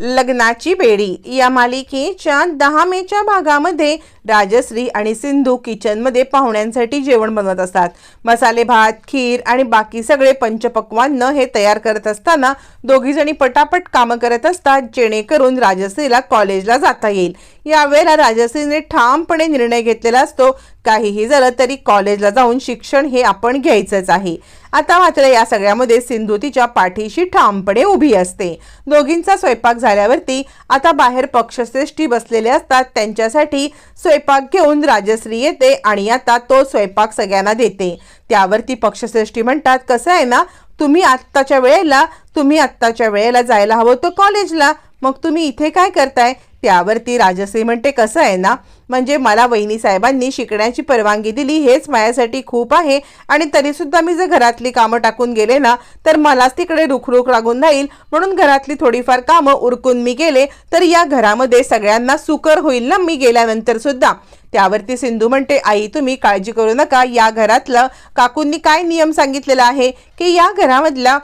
लग्नाची बेडी. या मालिकेच्या दहा मेच्या भागामध्ये राजश्री आणि सिंधू किचनमध्ये पाहुण्यांसाठी जेवण बनवत असतात. मसाले भात खीर आणि बाकी सगळे पंचपक्वान्न हे तयार करत असताना दोघीजणी पटापट कामं करत असतात जेणेकरून राजश्रीला कॉलेजला जाता येईल. यावेळेला राजश्रीने ठामपणे निर्णय घेतलेला असतो काहीही झालं तरी कॉलेजला जाऊन शिक्षण हे आपण घ्यायचंच आहे. आता मात्र या सगळ्यामध्ये सिंधू तिच्या पाठीशी ठामपणे उभी असते. दोघींचा स्वयंपाक झाल्यावरती आता बाहेर पक्षश्रेष्ठी बसलेले असतात. त्यांच्यासाठी स्वयंपाक घेऊन राजश्री येते आणि आता तो स्वयंपाक सगळ्यांना देते. त्यावरती पक्षश्रेष्ठी म्हणतात कसं आहे ना? तुम्ही आत्ताच्या वेळेला तुम्ही आत्ताच्या वेळेला जायला हवं होतं कॉलेजला. मग तुम्ही इथे काय करताय? त्यावरती राजश्री म्हणते कसं आहे ना? म्हणजे मला वहिनी साहेबांनी शिकण्याची परवानगी दिली हेच माझ्यासाठी खूप आहे. आणि तरीसुद्धा मी जर घरातली कामं टाकून गेले ना तर मलाच तिकडे रुखरुख लागून राहील. म्हणून घरातली थोडीफार कामं उरकून मी गेले तर या घरामध्ये सगळ्यांना सुकर होईल ना मी गेल्यानंतर सुद्धा त्यावरती सिंधू म्हणते आई तुम्ही काळजी करू नका. या घरातलं काकूंनी काय नियम सांगितलेला आहे? की या घरामधला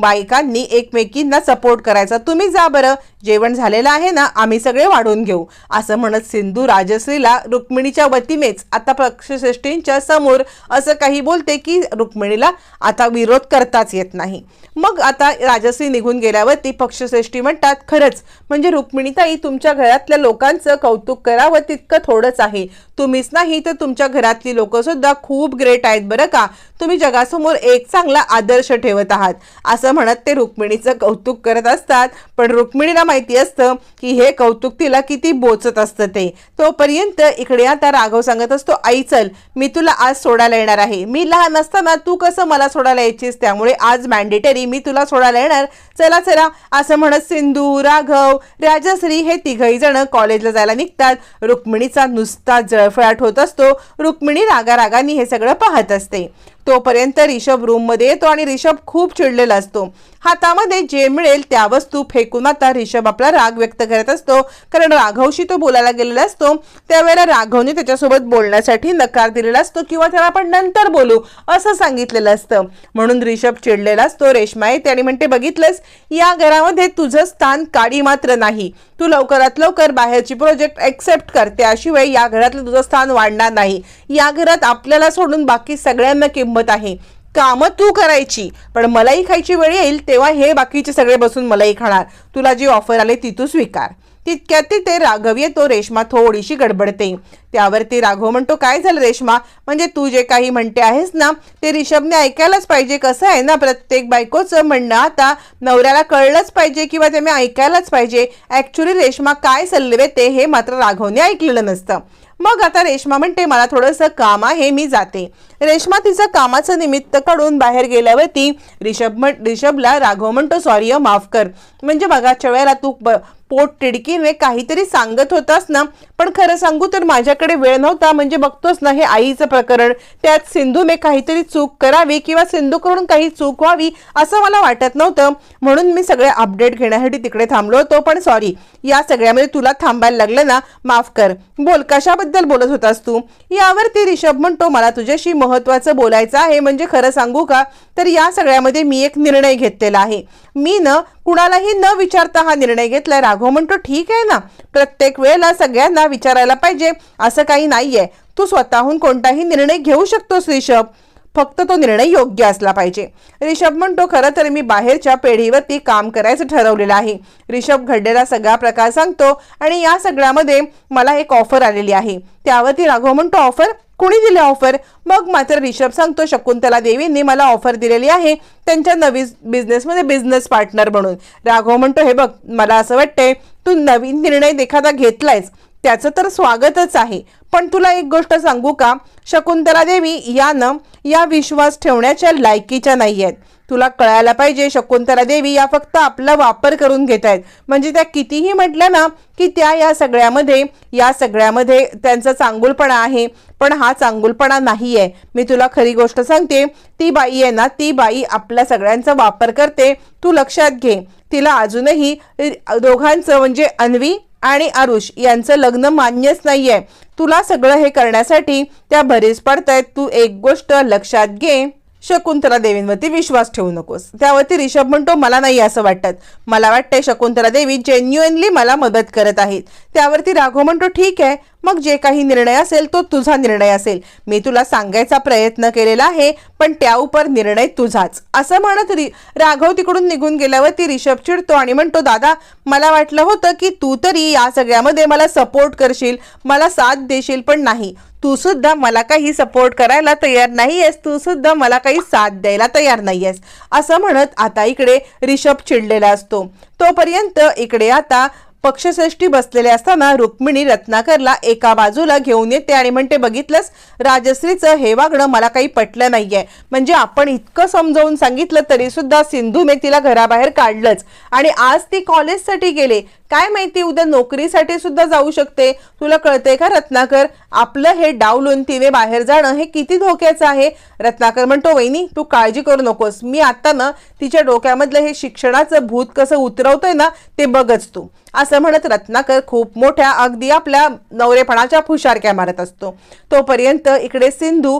बायकांनी एकमेकींना सपोर्ट करायचा. तुम्ही जा बरं. जेवण झालेलं आहे ना आम्ही सगळे वाढून घेऊ. असं म्हणत सिंधू राजश्रीला रुक्मिणीच्या वतीनेच आता पक्षश्रेष्ठींच्या समोर असं काही बोलते की रुक्मिणीला आता विरोध करताच येत नाही. मग आता राजश्री निघून गेल्यावरती पक्षश्रेष्ठी म्हणतात खरंच म्हणजे रुक्मिणीताई तुमच्या घरातल्या लोकांचं कौतुक करावं तितकं थोडंच आहे. तुम्हीच नाही तर तुमच्या घरातली लोकंसुद्धा खूप ग्रेट आहेत बरं का. तुम्ही जगासमोर एक चांगला आदर्श ठेवत आहात. असं म्हणत ते रुक्मिणीचं कौतुक करत असतात. पण रुक्मिणीला माहिती असतं की हे कौतुक तिला किती बोचत असतं ते. तोपर्यंत इकडे आता राघव सांगत असतो आई चल मी तुला आज सोडायला येणार आहे. मी लहान असताना तू कसं मला सोडायला यायचीस? त्यामुळे आज मॅन्डेटरी मी तुला सोडायला येणार. चला चला असं म्हणत सिंधू राघव राजश्री हे तिघही जण कॉलेजला जायला निघतात. रुक्मिणीचा नुसता जळफळाट होत असतो. रुक्मिणी रागारागानी हे सगळं पाहत असते. तोपर्यंत रिषभ रूममध्ये येतो आणि रिषभ खूप चिडलेला असतो. हातामध्ये जे मिळेल त्या वस्तू फेकून आता रिषभ आपला राग व्यक्त करत असतो. कारण राघवशी तो बोलायला गेलेला असतो. त्यावेळेला राघवने त्याच्यासोबत बोलण्यासाठी नकार दिलेला असतो किंवा त्याला आपण नंतर बोलू असं सांगितलेलं असतं. म्हणून रिषभ चिडलेला असतो. रेश्मा येते आणि म्हणते बघितलंस या घरामध्ये तुझं स्थान काडी मात्र नाही. तू लवकरात लवकर बाहेरची प्रोजेक्ट एक्सेप्ट कर. त्याशिवाय या घरातलं तुझं स्थान वाढणार नाही. या घरात आपल्याला सोडून बाकी सगळ्यांना किंमत आहे. कामं तू करायची पण मलाही खायची वेळ येईल तेव्हा हे बाकीचे सगळे बसून मलाही खाणार. तुला जी ऑफर आले ती तू स्वीकार. तितक्यात ते राघव येतो रेश्मा थोडीशी गडबडते. त्यावरती राघव म्हणतो काय झालं रेश्मा? म्हणजे तू जे काही म्हणते आहेस ना ते रिषभने ऐकायलाच पाहिजे. कसं आहे ना प्रत्येक बायकोचं म्हणणं आता नवऱ्याला कळलंच पाहिजे किंवा ते मी ऐकायलाच पाहिजे. ॲक्च्युली रेश्मा काय सल्ले ते हे मात्र राघवने ऐकलेलं नसतं. मग आता रेश्मा म्हणते मला थोडंसं काम आहे मी जाते. रेश्मा तिचं कामाचं निमित्त काढून बाहेर गेल्यावरती रिषभ म्हण रिषभला राघव म्हणतो सॉरी माफ कर. म्हणजे मगाच्या वेळेला तू ब पोट तिडकीने काहीतरी सांगत होतास ना? पण खरं सांगू तर माझ्याकडे वेळ नव्हता म्हणजे बघतोस ना हे आईचं प्रकरण. त्यात सिंधूने काहीतरी चूक करावी किंवा सिंधूकडून काही चूक व्हावी असं मला वाटत नव्हतं. म्हणून मी सगळे अपडेट घेण्यासाठी तिकडे थांबलो होतो पण सॉरी या सगळ्यामध्ये तुला थांबायला लागलं ना? माफ कर. बोल कशाबद्दल बोलत होतास तू? यावरती रिषभ म्हणतो मला तुझ्याशी महत्वाचं बोलायचं आहे म्हणजे खरं सांगू का? तर या सगळ्यामध्ये मी एक निर्णय घेतलेला आहे. मी न कुणालाही न विचारता हा निर्णय घेतलाय. राघव म्हणतो ठीक आहे ना. प्रत्येक वेळेला सगळ्यांना विचारायला पाहिजे असं काही नाहीये. तू स्वतःहून कोणताही निर्णय घेऊ शकतोस रिषभ. फक्त तो निर्णय योग्य असला पाहिजे. रिषभ म्हणतो खरं तर मी बाहेरच्या पेढीवरती काम करायचं ठरवलेलं आहे. रिषभ घडलेला सगळा प्रकार सांगतो आणि या सगळ्यामध्ये मला एक ऑफर आलेली आहे. त्यावरती राघव म्हणतो ऑफर? कुणी दिले ऑफर मग मात्र रिषभ सांगतो शकुंतला देवींनी मला ऑफर दिलेली आहे त्यांच्या नवीन बिझनेसमध्ये बिझनेस पार्टनर म्हणून. राघव म्हणतो हे बघ मला असं वाटतंय तू नवीन निर्णय एखादा घेतलायस त्याचं तर स्वागतच आहे. पण तुला एक गोष्ट सांगू का? शकुंतला देवी यानं या विश्वास ठेवण्याच्या लायकीच्या नाही आहेत तुला कळायला पाहिजे शकुंतला देवी या फक्त आपला वापर करून घेत आहेत. म्हणजे त्या कितीही म्हटलं ना की त्या या सगळ्यामध्ये या सगळ्यामध्ये त्यांचा चांगुलपणा आहे पण हा चांगुलपणा नाही आहे मी तुला खरी गोष्ट सांगते ती बाई आहे ना ती बाई आपल्या सगळ्यांचा वापर करते. तू लक्षात घे तिला अजूनही दोघांचं म्हणजे अन्वी आणि आरुष यांचं लग्न मान्यच नाही आहे तुला सगळं हे करण्यासाठी त्या भरीस पडतायत. तू एक गोष्ट लक्षात घे. शकुंतला देवींवरती विश्वास ठेवू नकोस. त्यावरती रिषभ म्हणतो मला नाही असं वाटत. मला वाटतंय शकुंतला देवी जेन्युअनली मला मदत करत आहेत. त्यावरती राघव म्हणतो ठीक आहे. मग जे काही निर्णय असेल तो तुझा निर्णय असेल. मी तुला सांगायचा प्रयत्न केलेला आहे पण त्या उपर निर्णय तुझाच. असं म्हणत रि राघव तिकडून निघून गेल्यावर ती रिषभ चिडतो आणि म्हणतो दादा मला वाटलं होतं की तू तरी या सगळ्यामध्ये मला सपोर्ट करशील मला साथ देशील पण नाही. तू सुद्धा मला काही सपोर्ट करायला तयार नाही आहेस तू सुद्धा मला काही साथ द्यायला तयार नाही आहेस असं म्हणत आता इकडे रिषभ चिडलेला असतो. तोपर्यंत इकडे आता पक्षश्रेष्ठी बसलेले असताना रुक्मिणी रत्नाकरला एका बाजूला घेऊन येते आणि म्हणते बघितलंस? राजश्रीचं हे वागणं मला काही पटलं नाहीये. म्हणजे आपण इतकं समजावून सांगितलं तरी सुद्धा सिंधूने तिला घराबाहेर काढलंच. आणि आज ती कॉलेजसाठी गेले. काय माहिती उद्या नोकरीसाठी सुद्धा जाऊ शकते. तुला कळतंय का रत्नाकर? आपलं हे डावलून तिने बाहेर जाणं हे किती धोक्याचं आहे? रत्नाकर म्हणतो वहिनी तू काळजी करू नकोस. मी आता ना तिच्या डोक्यामधलं हे शिक्षणाचं भूत कसं उतरवतोय ना ते बघच तू. असं म्हणत रत्नाकर खूप मोठ्या अगदी आपल्या नवरेपणाच्या फुशारक्या मारत असतो. तोपर्यंत इकडे सिंधू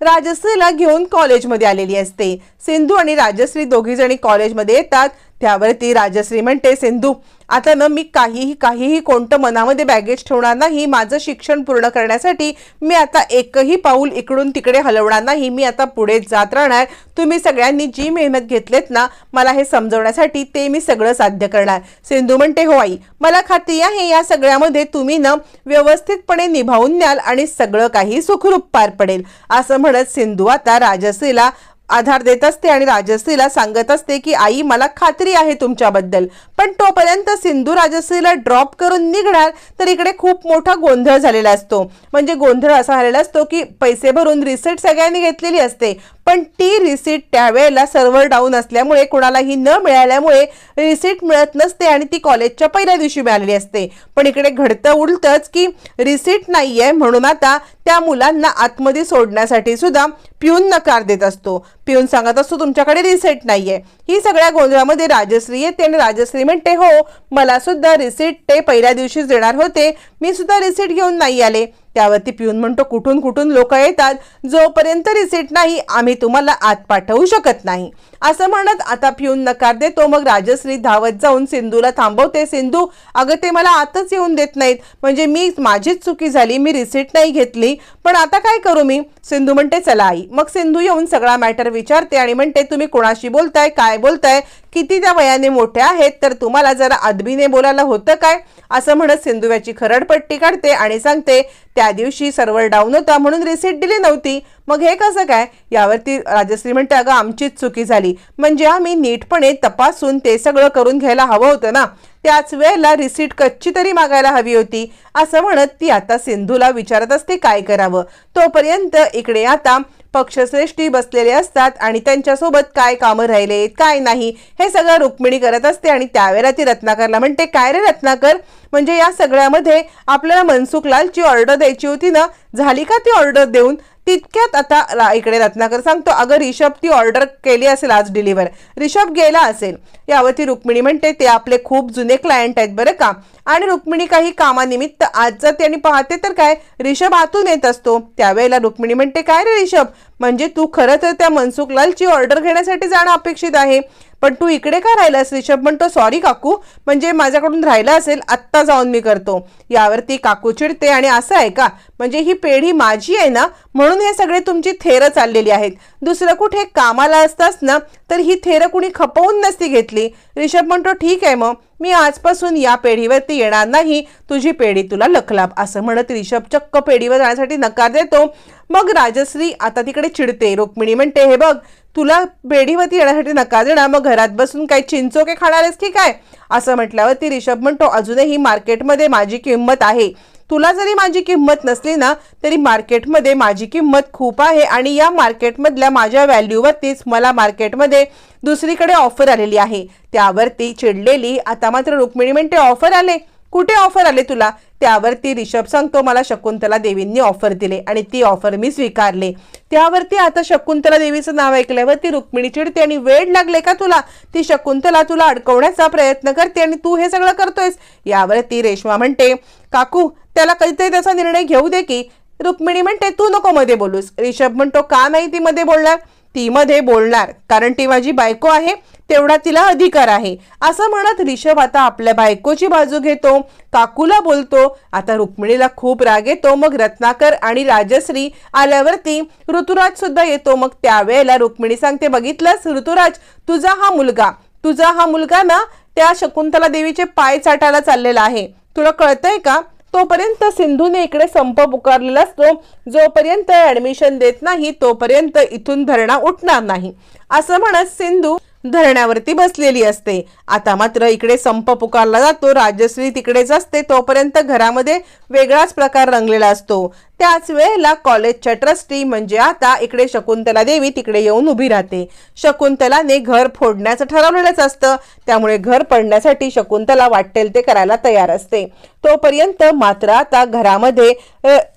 राजश्रीला घेऊन कॉलेजमध्ये आलेली असते. सिंधू आणि राजश्री दोघी जणी कॉलेजमध्ये येतात. त्यावरती राजश्री म्हणते सिंधू आता ना मी काहीही काहीही कोणतं मनामध्ये बॅगेज ठेवणार नाही माझं शिक्षण पूर्ण करण्यासाठी मी आता एकही पाऊल इकडून तिकडे हलवणार नाही मी आता पुढे जात राहणार. तुम्ही सगळ्यांनी जी मेहनत घेतलेत ना मला हे समजवण्यासाठी ते मी सगळं साध्य करणार. सिंधू म्हणते हो आई मला खात्री आहे या सगळ्यामध्ये तुम्ही ना व्यवस्थितपणे निभावून न्याल आणि सगळं काही सुखरूप पार पडेल. असं म्हणत सिंधू आता राजश्रीला आधार देत असते आणि राजश्रीला सांगत असते की आई मला खात्री आहे तुमच्याबद्दल. पण तोपर्यंत सिंधू राजश्रीला ड्रॉप करून निघणार तर इकडे खूप मोठा गोंधळ झालेला असतो. म्हणजे गोंधळ असा झालेला असतो की पैसे भरून रिसिट सगळ्यांनी घेतलेली असते. पण ती रिसीट त्यावेळेला सर्व्हर डाऊन असल्यामुळे कोणालाही न मिळाल्यामुळे रिसीट मिळत नसते आणि ती कॉलेजच्या पहिल्या दिवशी मिळालेली असते. पण इकडे घडतं उलटच की रिसीट आहे म्हणून आता त्या मुलांना आतमध्ये सोडण्यासाठी सुद्धा पिऊन नकार देत असतो. पिऊन सांगत असतो तुमच्याकडे रिसेट नाहीये. ही सगळ्या गोंधळामध्ये राजश्री येते आणि राजश्री म्हणते हो मला सुद्धा रिसीट ते पहिल्या दिवशीच देणार होते. मी सुद्धा रिसीट घेऊन नाही आले. त्यावरती पिऊन म्हणतो कुठून कुठून लोक येतात? जोपर्यंत रिसीट नाही आम्ही तुम्हाला आत पाठवू शकत नाही. असं म्हणत आता पिऊन नकार देतो. मग राजश्री धावत जाऊन सिंधूला थांबवते. सिंधू अगं ते मला आतच येऊन देत नाहीत. म्हणजे मी माझीच चुकी झाली मी रिसीट नाही घेतली. पण आता काय करू मी? सिंधू म्हणते चला आई. मग सिंधू येऊन सगळा मॅटर विचारते आणि म्हणते तुम्ही कोणाशी बोलताय? काय बोलताय? किती त्या वयाने मोठ्या आहेत? तर तुम्हाला जरा अदबीने बोलायला होतं काय? असं म्हणत सिंधुव्याची खरडपट्टी काढते आणि सांगते त्या दिवशी सर्व्हर डाऊन होता म्हणून रिसीट दिली नव्हती. मग हे कसं काय? यावरती राजश्री म्हणते अगं आमचीच चुकी झाली. म्हणजे आम्ही नीटपणे तपासून ते सगळं करून घ्यायला हवं होतं ना. त्याच वेळेला रिसीट कच्ची तरी मागायला हवी होती. असं म्हणत ती आता सिंधूला विचारत असते काय करावं? तोपर्यंत इकडे आता पक्षश्रेष्ठी बसलेले असतात आणि त्यांच्यासोबत काय कामं राहिले काय नाही हे सगळं रुक्मिणी करत असते आणि त्यावेळेला ती रत्नाकरला म्हणते काय रे रत्नाकर? म्हणजे या सगळ्यामध्ये आपल्याला मनसुख लालची ऑर्डर द्यायची होती ना? झाली का ती ऑर्डर देऊन? तितक्यात आता इकडे रत्नाकर सांगतो अगं रिषभ ती ऑर्डर केली असेल आज डिलिव्हर रिषभ गेला असेल. यावरती रुक्मिणी म्हणते ते आपले खूप जुने क्लायंट आहेत बरं का. आणि रुक्मिणी काही कामानिमित्त आज जाते आणि पाहते तर काय रिषभ आतून येत असतो. त्यावेळेला रुक्मिणी म्हणते काय रे रिषभ म्हणजे तू खरं तर त्या मनसुख लालची ऑर्डर घेण्यासाठी जाणं अपेक्षित आहे. पण तू इकडे का राहिलास रिषभ? म्हणतो सॉरी काकू म्हणजे माझ्याकडून राहिला असेल आत्ता जाऊन मी करतो. यावरती काकू चिडते आणि असं आहे का? म्हणजे ही पेढी माझी आहे ना? म्हणून हे सगळे तुमची थेरं चाललेली आहेत. दुसरं कुठे कामाला असतास ना तर ही थेरं कुणी खपवून नसती घेतली. रिषभ म्हणतो ठीक आहे मग. मी आजपासून या पेढीवरती येणार नाही. तुझी पेढी तुला लखलाभ असं म्हणत रिषभ चक्क पेढीवर जाण्यासाठी नकार देतो. मग राजश्री आता तिकडे चिडते. रुक्मिणी म्हणते हे बघ तुला पेढीवरती येण्यासाठी नकार देणार. मग घरात बसून काय चिंचोके खाणारेस की काय? असं म्हटल्यावर ती रिषभ म्हणतो अजूनही मार्केटमध्ये माझी किंमत आहे. तुला जरी माझी किंमत नसली ना तरी मार्केटमध्ये माझी किंमत खूप आहे आणि या मार्केटमधल्या माझ्या व्हॅल्यूवरतीच मला मार्केटमध्ये दुसरीकडे ऑफर आलेली आहे. त्यावरती चिडलेली आता मात्र रुक्मिणी म्हणते ऑफर आले. कुठे ऑफर आले तुला? त्यावरती रिषभ सांगतो मला शकुंतला देवींनी ऑफर दिले आणि ती ऑफर मी स्वीकारले. त्यावरती आता शकुंतला देवीचं नाव ऐकल्यावर ती रुक्मिणी चिडते आणि वेळ लागले का तुला? ती शकुंतला तुला अडकवण्याचा प्रयत्न करते आणि तू हे सगळं करतोयस. यावरती रेश्मा म्हणते काकू त्याला कधीतरी त्याचा निर्णय घेऊ दे की. रुक्मिणी म्हणते तू नको मध्ये बोलूस. रिषभ म्हणतो का नाही ती मध्ये बोलणार? ती मध्ये बोलणार. कारण ती माझी बायको आहे तेवढा तिला अधिकार आहे. असं म्हणत रिषभ आता आपल्या बायकोची बाजू घेतो काकूला बोलतो आता रुक्मिणीला खूप राग येतो मग रत्नाकर आणि राजश्री आल्यावरती ऋतुराज सुद्धा येतो. मग त्यावेळेला रुक्मिणी सांगते बघितलंस ऋतुराज तुझा हा मुलगा तुझा हा मुलगा ना त्या शकुंतला देवीचे पाय चाटायला चाललेला आहे. तुला कळतंय का? तोपर्यंत सिंधूने इकडे संप पुकारलेला असतो. जोपर्यंत ऍडमिशन देत नाही तोपर्यंत इथून धरणा उठणार नाही. असं म्हणत सिंधू धरण्यावरती बसलेली असते. आता मात्र इकडे संप पुकारला जातो. राजश्री तिकडेच असते. तोपर्यंत घरामध्ये वेगळाच प्रकार रंगलेला असतो. त्याच वेळेला कॉलेजच्या ट्रस्टी म्हणजे आता इकडे शकुंतला देवी तिकडे येऊन उभी राहते. शकुंतलाने घर फोडण्याचं ठरवलेलंच असतं. त्यामुळे घर पडण्यासाठी शकुंतला वाटेल ते करायला तयार असते. तोपर्यंत मात्र आता घरामध्ये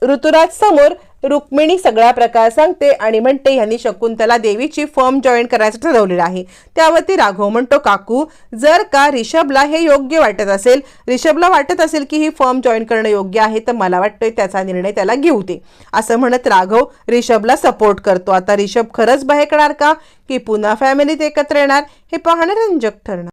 ऋतुराज समोर रुक्मिणी सगळा प्रकार सांगते आणि म्हणते यांनी शकुंतला देवीची फर्म जॉईन करायचं ठरवलेलं आहे. त्यावरती राघव म्हणतो काकू जर का रिषभला हे योग्य वाटत असेल रिषभला वाटत असेल की ही फर्म जॉईन करणं योग्य आहे तर मला वाटतंय त्याचा निर्णय त्याला घेऊ दे. असं म्हणत राघव रिषभला सपोर्ट करतो. आता रिषभ खरंच बाहेर का? की पुन्हा फॅमिलीत एकत्र येणार? हे पाहणं रंजक ठरणार.